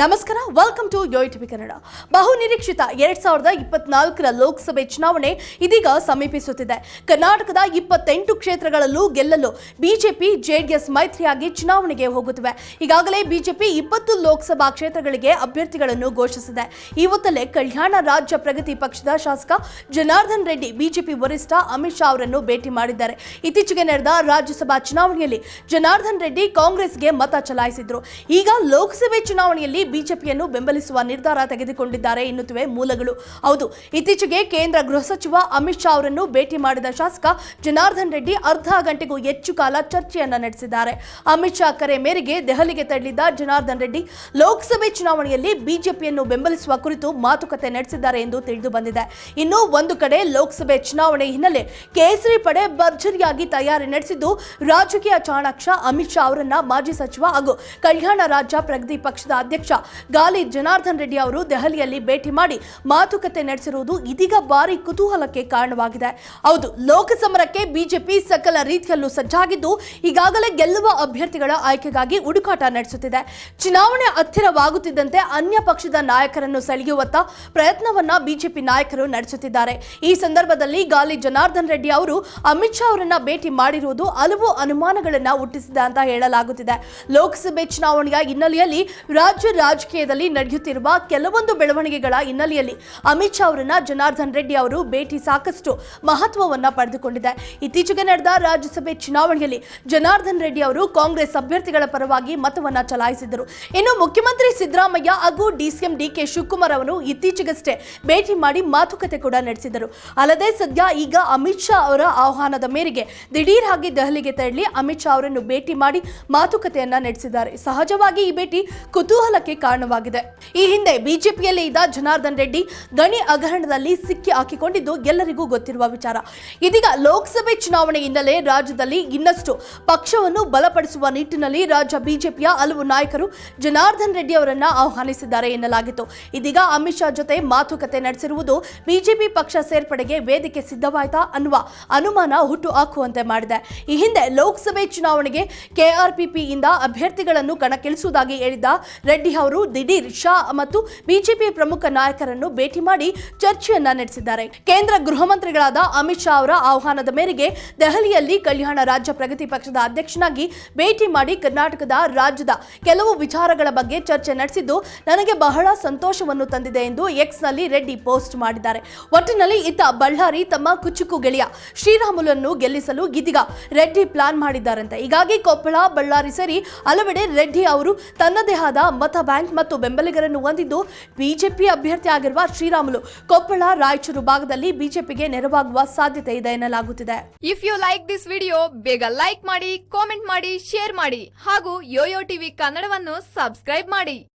ನಮಸ್ಕಾರ welcome to Yo TV Kannada ಬಹು ನಿರೀಕ್ಷಿತ ಎರಡ್ ಸಾವಿರದ ಇಪ್ಪತ್ನಾಲ್ಕರ ಲೋಕಸಭೆ ಚುನಾವಣೆ ಇದೀಗ ಸಮೀಪಿಸುತ್ತಿದೆ. ಕರ್ನಾಟಕದ ಇಪ್ಪತ್ತೆಂಟು ಕ್ಷೇತ್ರಗಳಲ್ಲೂ ಗೆಲ್ಲಲು ಬಿಜೆಪಿ, ಜೆಡಿಎಸ್ ಮೈತ್ರಿಯಾಗಿ ಚುನಾವಣೆಗೆ ಹೋಗುತ್ತಿವೆ. ಈಗಾಗಲೇ ಬಿಜೆಪಿ ಇಪ್ಪತ್ತು ಲೋಕಸಭಾ ಕ್ಷೇತ್ರಗಳಿಗೆ ಅಭ್ಯರ್ಥಿಗಳನ್ನು ಘೋಷಿಸಿದೆ. ಇವತ್ತಲ್ಲೇ ಕಲ್ಯಾಣ ರಾಜ್ಯ ಪ್ರಗತಿ ಪಕ್ಷದ ಶಾಸಕ ಜನಾರ್ದನ್ ರೆಡ್ಡಿ, ಬಿಜೆಪಿ ವರಿಷ್ಠ ಅಮಿತ್ ಶಾ ಅವರನ್ನು ಭೇಟಿ ಮಾಡಿದ್ದಾರೆ. ಇತ್ತೀಚೆಗೆ ನಡೆದ ರಾಜ್ಯಸಭಾ ಚುನಾವಣೆಯಲ್ಲಿ ಜನಾರ್ದನ್ ರೆಡ್ಡಿ ಕಾಂಗ್ರೆಸ್ಗೆ ಮತ ಚಲಾಯಿಸಿದ್ರು. ಈಗ ಲೋಕಸಭೆ ಚುನಾವಣೆಯಲ್ಲಿ ಬಿಜೆಪಿಯನ್ನು ಬೆಂಬಲಿಸುವ ನಿರ್ಧಾರ ತೆಗೆದುಕೊಂಡಿದ್ದಾರೆ ಎನ್ನುತ್ತಿವೆ ಮೂಲಗಳು. ಹೌದು, ಇತ್ತೀಚೆಗೆ ಕೇಂದ್ರ ಗೃಹ ಸಚಿವ ಅಮಿತ್ ಶಾ ಅವರನ್ನು ಭೇಟಿ ಮಾಡಿದ ಶಾಸಕ ಜನಾರ್ದನ್ ರೆಡ್ಡಿ ಅರ್ಧ ಗಂಟೆಗೂ ಹೆಚ್ಚು ಕಾಲ ಚರ್ಚೆಯನ್ನ ನಡೆಸಿದ್ದಾರೆ. ಅಮಿತ್ ಶಾ ಕರೆ ಮೇರೆಗೆ ದೆಹಲಿಗೆ ತೆರಳಿದ್ದ ಜನಾರ್ದನ್ ರೆಡ್ಡಿ ಲೋಕಸಭೆ ಚುನಾವಣೆಯಲ್ಲಿ ಬಿಜೆಪಿಯನ್ನು ಬೆಂಬಲಿಸುವ ಕುರಿತು ಮಾತುಕತೆ ನಡೆಸಿದ್ದಾರೆ ಎಂದು ತಿಳಿದು ಬಂದಿದೆ. ಇನ್ನು ಒಂದು ಕಡೆ ಲೋಕಸಭೆ ಚುನಾವಣೆ ಹಿನ್ನೆಲೆ ಕೇಸರಿ ಪಡೆ ಭರ್ಜರಿಯಾಗಿ ತಯಾರಿ ನಡೆಸಿದ್ದು, ರಾಜಕೀಯ ಚಾಣಾಕ್ಷ ಅಮಿತ್ ಶಾ ಅವರನ್ನ ಮಾಜಿ ಸಚಿವ ಹಾಗೂ ಕಲ್ಯಾಣ ರಾಜ್ಯ ಪ್ರಗತಿ ಪಕ್ಷದ ಅಧ್ಯಕ್ಷ ಗಾಲಿ ಜನಾರ್ದನ್ ರೆಡ್ಡಿ ಅವರು ದೆಹಲಿಯಲ್ಲಿ ಭೇಟಿ ಮಾಡಿ ಮಾತುಕತೆ ನಡೆಸಿರುವುದು ಇದೀಗ ಭಾರಿ ಕುತೂಹಲಕ್ಕೆ ಕಾರಣವಾಗಿದೆ. ಹೌದು, ಲೋಕಸಮರಕ್ಕೆ ಬಿಜೆಪಿ ಸಕಲ ರೀತಿಯಲ್ಲೂ ಸಜ್ಜಾಗಿದ್ದು, ಈಗಾಗಲೇ ಗೆಲ್ಲುವ ಅಭ್ಯರ್ಥಿಗಳ ಆಯ್ಕೆಗಾಗಿ ಹುಡುಕಾಟ ನಡೆಸುತ್ತಿದೆ. ಚುನಾವಣೆ ಹತ್ತಿರವಾಗುತ್ತಿದ್ದಂತೆ ಅನ್ಯ ಪಕ್ಷದ ನಾಯಕರನ್ನು ಸೆಳೆಯುವತ್ತ ಪ್ರಯತ್ನವನ್ನ ಬಿಜೆಪಿ ನಾಯಕರು ನಡೆಸುತ್ತಿದ್ದಾರೆ. ಈ ಸಂದರ್ಭದಲ್ಲಿ ಗಾಲಿ ಜನಾರ್ದನ್ ರೆಡ್ಡಿ ಅವರು ಅಮಿತ್ ಶಾ ಅವರನ್ನ ಭೇಟಿ ಮಾಡಿರುವುದು ಹಲವು ಅನುಮಾನಗಳನ್ನ ಹುಟ್ಟಿಸಿದೆ ಅಂತ ಹೇಳಲಾಗುತ್ತಿದೆ. ಲೋಕಸಭೆ ಚುನಾವಣೆಯ ಹಿನ್ನೆಲೆಯಲ್ಲಿ ರಾಜ್ಯ ರಾಜಕೀಯದಲ್ಲಿ ನಡೆಯುತ್ತಿರುವ ಕೆಲವೊಂದು ಬೆಳವಣಿಗೆಗಳ ಹಿನ್ನೆಲೆಯಲ್ಲಿ ಅಮಿತ್ ಶಾ ಅವರನ್ನ ಜನಾರ್ದನ್ ರೆಡ್ಡಿ ಅವರು ಭೇಟಿ ಸಾಕಷ್ಟು ಮಹತ್ವವನ್ನ ಪಡೆದುಕೊಂಡಿದೆ. ಇತ್ತೀಚೆಗೆ ನಡೆದ ರಾಜ್ಯಸಭೆ ಚುನಾವಣೆಯಲ್ಲಿ ಜನಾರ್ದನ್ ರೆಡ್ಡಿ ಅವರು ಕಾಂಗ್ರೆಸ್ ಅಭ್ಯರ್ಥಿಗಳ ಪರವಾಗಿ ಮತವನ್ನ ಚಲಾಯಿಸಿದರು ಇನ್ನು ಮುಖ್ಯಮಂತ್ರಿ ಸಿದ್ದರಾಮಯ್ಯ ಹಾಗೂ ಡಿಸಿಎಂ ಡಿಕೆ ಶಿವಕುಮಾರ್ ಅವರು ಇತ್ತೀಚೆಗಷ್ಟೇ ಭೇಟಿ ಮಾಡಿ ಮಾತುಕತೆ ಕೂಡ ನಡೆಸಿದರು. ಅಲ್ಲದೆ ಸದ್ಯ ಈಗ ಅಮಿತ್ ಶಾ ಅವರ ಆಹ್ವಾನದ ಮೇರೆಗೆ ದಿಢೀರ್ ಆಗಿ ದೆಹಲಿಗೆ ತೆರಳಿ ಅಮಿತ್ ಶಾ ಅವರನ್ನು ಭೇಟಿ ಮಾಡಿ ಮಾತುಕತೆಯನ್ನ ನಡೆಸಿದ್ದಾರೆ. ಸಹಜವಾಗಿ ಈ ಭೇಟಿ ಕುತೂಹಲಕ್ಕೆ ಕಾರಣವಾಗಿದೆ. ಈ ಹಿಂದೆ ಬಿಜೆಪಿಯಲ್ಲಿ ಇದ್ದ ಜನಾರ್ದನ್ ರೆಡ್ಡಿ ಗಣಿ ಹಗರಣದಲ್ಲಿ ಸಿಕ್ಕಿ ಹಾಕಿಕೊಂಡಿದ್ದು ಎಲ್ಲರಿಗೂ ಗೊತ್ತಿರುವ ವಿಚಾರ. ಇದೀಗ ಲೋಕಸಭೆ ಚುನಾವಣೆ ಹಿನ್ನೆಲೆ ರಾಜ್ಯದಲ್ಲಿ ಇನ್ನಷ್ಟು ಪಕ್ಷವನ್ನು ಬಲಪಡಿಸುವ ನಿಟ್ಟಿನಲ್ಲಿ ರಾಜ್ಯ ಬಿಜೆಪಿಯ ಹಲವು ನಾಯಕರು ಜನಾರ್ದನ್ ರೆಡ್ಡಿ ಅವರನ್ನ ಆಹ್ವಾನಿಸಿದ್ದಾರೆ ಎನ್ನಲಾಗಿತ್ತು. ಇದೀಗ ಅಮಿತ್ ಶಾ ಜೊತೆ ಮಾತುಕತೆ ನಡೆಸಿರುವುದು ಬಿಜೆಪಿ ಪಕ್ಷ ಸೇರ್ಪಡೆಗೆ ವೇದಿಕೆ ಸಿದ್ಧವಾಯ್ತಾ ಅನ್ನುವ ಅನುಮಾನ ಹುಟ್ಟು ಹಾಕುವಂತೆ ಮಾಡಿದೆ. ಈ ಹಿಂದೆ ಲೋಕಸಭೆ ಚುನಾವಣೆಗೆ ಕೆಆರ್ಪಿಪಿಯಿಂದ ಅಭ್ಯರ್ಥಿಗಳನ್ನು ಕಣಕ್ಕಿಳಿಸುವುದಾಗಿ ಹೇಳಿದ್ದ ರೆಡ್ಡಿ ಅವರು ದಿಢೀರ್ ಶಾ ಮತ್ತು ಬಿಜೆಪಿ ಪ್ರಮುಖ ನಾಯಕರನ್ನು ಭೇಟಿ ಮಾಡಿ ಚರ್ಚೆಯನ್ನ ನಡೆಸಿದ್ದಾರೆ. ಕೇಂದ್ರ ಗೃಹ ಮಂತ್ರಿಗಳಾದ ಅಮಿತ್ ಶಾ ಅವರ ಆಹ್ವಾನದ ಮೇರೆಗೆ ದೆಹಲಿಯಲ್ಲಿ ಕಲ್ಯಾಣ ರಾಜ್ಯ ಪ್ರಗತಿ ಪಕ್ಷದ ಅಧ್ಯಕ್ಷನಾಗಿ ಭೇಟಿ ಮಾಡಿ ಕರ್ನಾಟಕದ ರಾಜ್ಯದ ಕೆಲವು ವಿಚಾರಗಳ ಬಗ್ಗೆ ಚರ್ಚೆ ನಡೆಸಿದ್ದು, ನನಗೆ ಬಹಳ ಸಂತೋಷವನ್ನು ತಂದಿದೆ ಎಂದು ಎಕ್ಸ್ನಲ್ಲಿ ರೆಡ್ಡಿ ಪೋಸ್ಟ್ ಮಾಡಿದ್ದಾರೆ. ಒಟ್ಟಿನಲ್ಲಿ ಇತ್ತ ಬಳ್ಳಾರಿ ತಮ್ಮ ಕುಚುಕು ಗೆಳೆಯ ಶ್ರೀರಾಮುಲನ್ನು ಗೆಲ್ಲಿಸಲು ಗಿದಿಗ ರೆಡ್ಡಿ ಪ್ಲಾನ್ ಮಾಡಿದ್ದಾರಂತೆ. ಹೀಗಾಗಿ ಕೊಪ್ಪಳ, ಬಳ್ಳಾರಿ ಸೇರಿ ಹಲವೆಡೆ ರೆಡ್ಡಿ ಅವರು ತನ್ನದೇ ಆದ ಮತ ಬ್ಯಾಂಕ್ ಮತ್ತು ಬೆಂಬಲಿಗರನ್ನು ಹೊಂದಿದ್ದು ಬಿಜೆಪಿ ಅಭ್ಯರ್ಥಿ ಆಗಿರುವ ಶ್ರೀರಾಮುಲು. ಕೊಪ್ಪಳ, ರಾಯಚೂರು ಭಾಗದಲ್ಲಿ ಬಿಜೆಪಿಗೆ ನೆರವಾಗುವ ಸಾಧ್ಯತೆ ಇದೆ ಎನ್ನಲಾಗುತ್ತಿದೆ. If you like this video ಬೇಗ ಲೈಕ್ ಮಾಡಿ ಕಾಮೆಂಟ್ ಮಾಡಿ ಶೇರ್ ಮಾಡಿ ಹಾಗೂ ಯೋಯೋ ಟಿವಿ ಕನ್ನಡವನ್ನು ಸಬ್ಸ್ಕ್ರೈಬ್ ಮಾಡಿ.